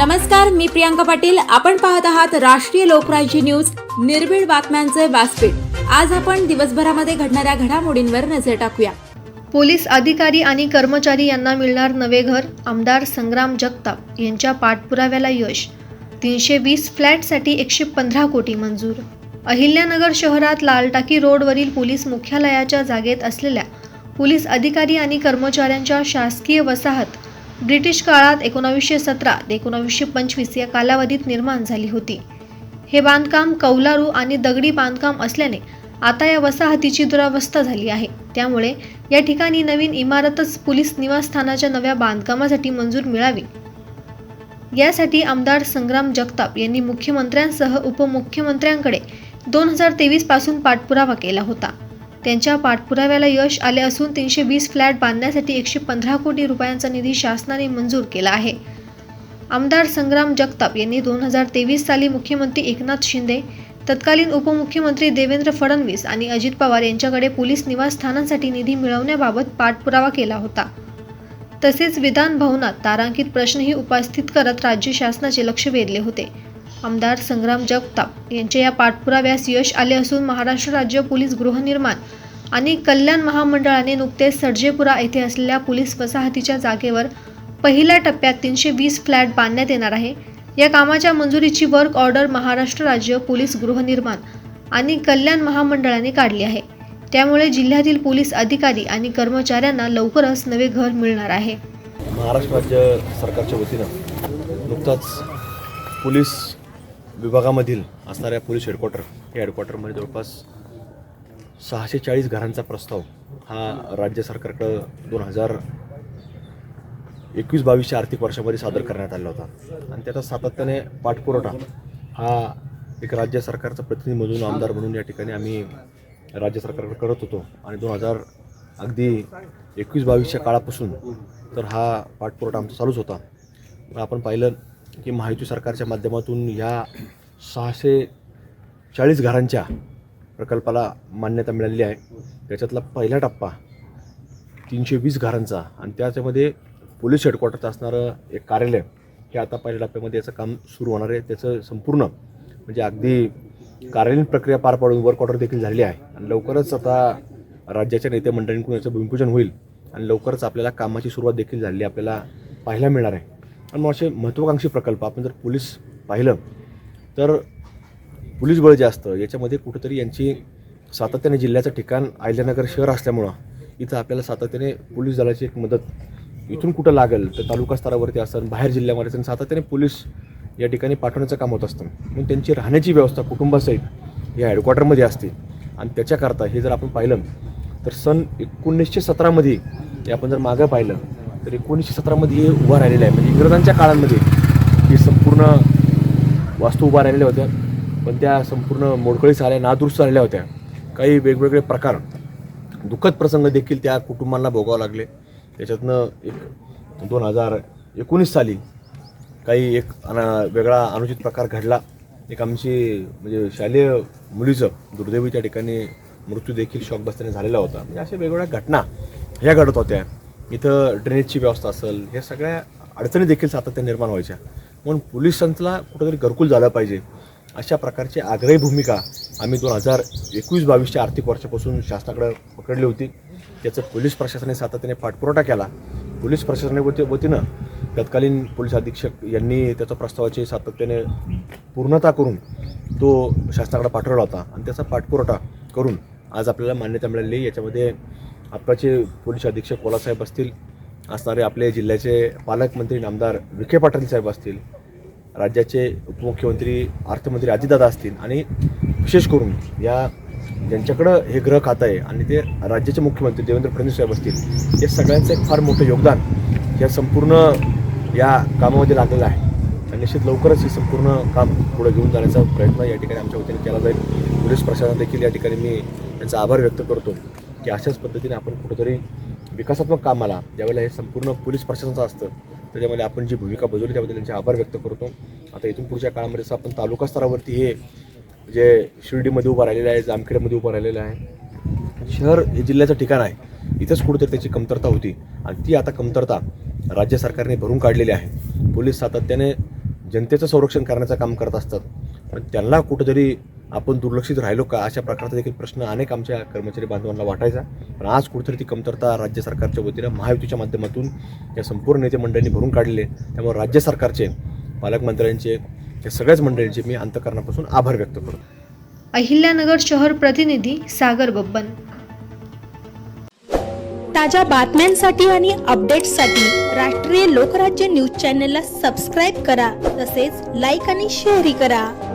नमस्कार मी प्रियांका पाटील. आपण पाहत आहात राष्ट्रीय लोकराज्य न्यूज. निर्भीड बातम्यांचे व्यासपीठ. आज आपण दिवसभरामध्ये घडणाऱ्या घडामोडींवर नजर टाकूया. पोलीस अधिकारी आणि कर्मचारी यांना मिळणार नवे घर आमदार संग्राम जगताप यांच्या पाठपुराव्याला यश. तीनशे वीस फ्लॅटसाठी एकशे पंधरा कोटी मंजूर. अहिल्यानगर शहरात लालटाकी रोडवरील पोलीस मुख्यालयाच्या जागेत असलेल्या पोलीस अधिकारी आणि कर्मचाऱ्यांच्या शासकीय वसाहत ब्रिटिश काळात एकोणावीसशे सतरा ते एकोणावीसशे पंचवीस या कालावधीत निर्माण झाली होती. हे बांधकाम कौलारू आणि दगडी बांधकाम असल्याने आता या वसाहतीची दुरावस्था झाली आहे. त्यामुळे या ठिकाणी नवीन इमारतच पोलीस निवासस्थानाच्या नव्या बांधकामासाठी मंजूर मिळावी. यासाठी आमदार संग्राम जगताप यांनी मुख्यमंत्र्यांसह उपमुख्यमंत्र्यांकडे दोन हजार तेवीसपासून पाठपुरावा केला होता. त्यांच्या पाठपुराव्याला यश आले असून तीनशे वीस फ्लॅट बांधण्यासाठी एकशे पंधरा कोटी रुपयांचा निधी शासनाने मंजूर केला आहे. आमदार संग्राम जगताप यांनी दोन हजार तेवीस साली मुख्यमंत्री एकनाथ शिंदे तत्कालीन उपमुख्यमंत्री देवेंद्र फडणवीस आणि अजित पवार यांच्याकडे पोलीस निवासस्थानांसाठी निधी मिळवण्याबाबत पाठपुरावा केला होता. तसेच विधान भवनात तारांकित प्रश्नही उपस्थित करत राज्य शासनाचे लक्ष वेधले होते. आमदार संग्राम जगताप यांच्या या पाठपुराव्यास यश आले असून महाराष्ट्र राज्य पोलीस गृहनिर्माण आणि कल्याण महामंडळाने नुकतेच सर्जेपुरा येथे असलेल्या पोलीस वसाहतीच्या जागेवर पहिल्या टप्प्यात तीनशे वीस फ्लॅट बांधण्यात येणार आहे. या कामाच्या मंजुरीची वर्क ऑर्डर महाराष्ट्र राज्य पोलीस गृहनिर्माण आणि कल्याण महामंडळाने काढली आहे. त्यामुळे जिल्ह्यातील पोलीस अधिकारी आणि कर्मचाऱ्यांना लवकरच नवे घर मिळणार आहे. महाराष्ट्र राज्य सरकारच्या वतीनं नुकताच पोलीस विभागामधील असणाऱ्या पोलीस हेडक्वार्टर या हेडक्वार्टरमध्ये जवळपास सहाशे चाळीस घरांचा प्रस्ताव हा राज्य सरकारकडं दोन हजार एकवीस बावीसच्या आर्थिक वर्षामध्ये सादर करण्यात आला होता. आणि त्याचा सातत्याने पाठपुरवठा हा एक राज्य सरकारचा प्रतिनिधी म्हणून आमदार म्हणून या ठिकाणी आम्ही राज्य सरकारकडे करत होतो. आणि दोन हजार अगदी एकवीस बावीसच्या काळापासून तर हा पाठपुरवठा आमचा चालूच होता. आपण पाहिलं की महायुती सरकारच्या माध्यमातून या सहाशे चाळीस घरांच्या प्रकल्पाला मान्यता मिळालेली आहे. त्याच्यातला पहिला टप्पा तीनशे वीस घरांचा आणि त्याच्यामध्ये पोलीस हेडक्वार्टरचं असणारं एक कार्यालय हे आता पहिल्या टप्प्यामध्ये याचं काम सुरू होणार आहे. त्याचं संपूर्ण म्हणजे अगदी कार्यालयीन प्रक्रिया पार पाडून वर्क ऑर्डर देखील झालेली आहे. आणि लवकरच आता राज्याच्या नेते मंडळींकडून याचं भूमिपूजन होईल आणि लवकरच आपल्याला कामाची सुरुवात देखील झालेली आपल्याला पाहायला मिळणार आहे. आणि मग असे महत्त्वाकांक्षी प्रकल्प आपण जर पोलीस पाहिलं तर पोलीस बळ जे असतं याच्यामध्ये कुठंतरी यांची सातत्याने जिल्ह्याचं ठिकाण अहिल्यानगर शहर असल्यामुळं इथं आपल्याला सातत्याने पोलीस दलाची एक मदत इथून कुठं लागेल तर तालुका स्तरावरती असतं बाहेर जिल्ह्यामध्ये असतं सातत्याने पोलीस या ठिकाणी पाठवण्याचं काम होत असतं. म्हणून त्यांची राहण्याची व्यवस्था कुटुंबासहित या हेडक्वार्टरमध्ये असते. आणि त्याच्याकरता हे जर आपण पाहिलं तर सन एकोणीसशे सतरामध्ये हे आपण जर मागं पाहिलं तर एकोणीसशे सतरामध्ये हे उभा राहिलेलं आहे. म्हणजे इंग्रजांच्या काळामध्ये हे संपूर्ण वास्तू उभा राहिलेल्या होत्या. पण त्या संपूर्ण मोडकळीस आल्या नादुरुस्त झालेल्या होत्या. काही वेगवेगळे प्रकार. दुःखद प्रसंग देखील त्या कुटुंबांना भोगावं लागले. त्याच्यातनं एक दोन हजार एकोणीस साली काही एक अना वेगळा अनुचित प्रकार घडला. एक आमची म्हणजे शालेय मुलीचं दुर्दैवी त्या ठिकाणी मृत्यू देखील शॉक झालेला होता. म्हणजे अशा वेगवेगळ्या घटना ह्या घडत होत्या. इथं ड्रेनेजची व्यवस्था असेल ह्या सगळ्या अडचणी देखील सातत्याने निर्माण व्हायच्या. म्हणून पोलिसांना कुठंतरी घरकुल झालं पाहिजे. अशा प्रकारची आग्रही भूमिका आम्ही दोन हजार एकवीस बावीसच्या आर्थिक वर्षापासून शासनाकडे पकडली होती. त्याचं पोलीस प्रशासनाने सातत्याने पाठपुरवठा केला. पोलीस प्रशासनाने वती वतीनं तत्कालीन पोलीस अधीक्षक यांनी त्याच्या प्रस्तावाची सातत्याने पूर्णता करून तो शासनाकडे पाठवला होता. आणि त्याचा पाठपुरवठा करून आज आपल्याला मान्यता मिळाली याच्यामध्ये आत्ताचे पोलीस अधीक्षक कोलासाहेब असतील असणारे आपले जिल्ह्याचे पालकमंत्री नामदार विखे पाटील साहेब असतील राज्याचे उपमुख्यमंत्री अर्थमंत्री अजितदादा असतील आणि विशेष करून या ज्यांच्याकडं हे ग्रह खातं आहे आणि ते राज्याचे मुख्यमंत्री देवेंद्र फडणवीस साहेब असतील या सगळ्यांचं एक फार मोठं योगदान या संपूर्ण या कामामध्ये लागलेलं आहे. आणि निश्चित लवकरच हे संपूर्ण काम पुढे घेऊन जाण्याचा प्रयत्न या ठिकाणी आमच्या वतीने केला जाईल. पोलीस प्रशासन देखील या ठिकाणी मी त्यांचा आभार व्यक्त करतो. की अशाच पद्धतीने आपण कुठेतरी विकासात्मक कामाला ज्यावेळेला हे संपूर्ण पोलीस प्रशासनाचं असतं त्याच्यामध्ये आपण जी भूमिका बजावली त्याबद्दल त्यांचे आभार व्यक्त करतो. आता इथून पुढच्या काळामध्ये जसं आपण तालुका स्तरावरती हे जे शिर्डीमध्ये उभं राहिलेलं आहे जामखेडमध्ये उभं राहिलेलं आहे शहर हे जिल्ह्याचं ठिकाण आहे इथंच कुठेतरी त्याची कमतरता होती. आणि ती आता कमतरता राज्य सरकारने भरून काढलेली आहे. पोलीस सातत्याने जनतेचं संरक्षण करण्याचं काम करत असतात. पण त्यांना कुठंतरी आपण दुर्लक्षित राहिलो का? अशा प्रकारचा देखील प्रश्न अनेक आमच्या कर्मचारी बांधवांना वाटायचा. पण आज कुठेतरी ती कमतरता राज्य सरकारच्या वतीनं महायुतीच्या माध्यमातून या संपूर्ण नेते मंडळींनी भरून काढले त्यामुळे राज्य सरकारचे पालकमंत्र्यांचे या सगळ्याच मंडळींचे मी अंतकरणापासून आभार व्यक्त करतो. अहिल्यानगर शहर प्रतिनिधी सागर बब्बन. ताज्या बातम्यांसाठी आणि अपडेट्ससाठी राष्ट्रीय लोकराज्य न्यूज चॅनलला सबस्क्राईब करा. तसेच लाईक आणि शेअरही करा.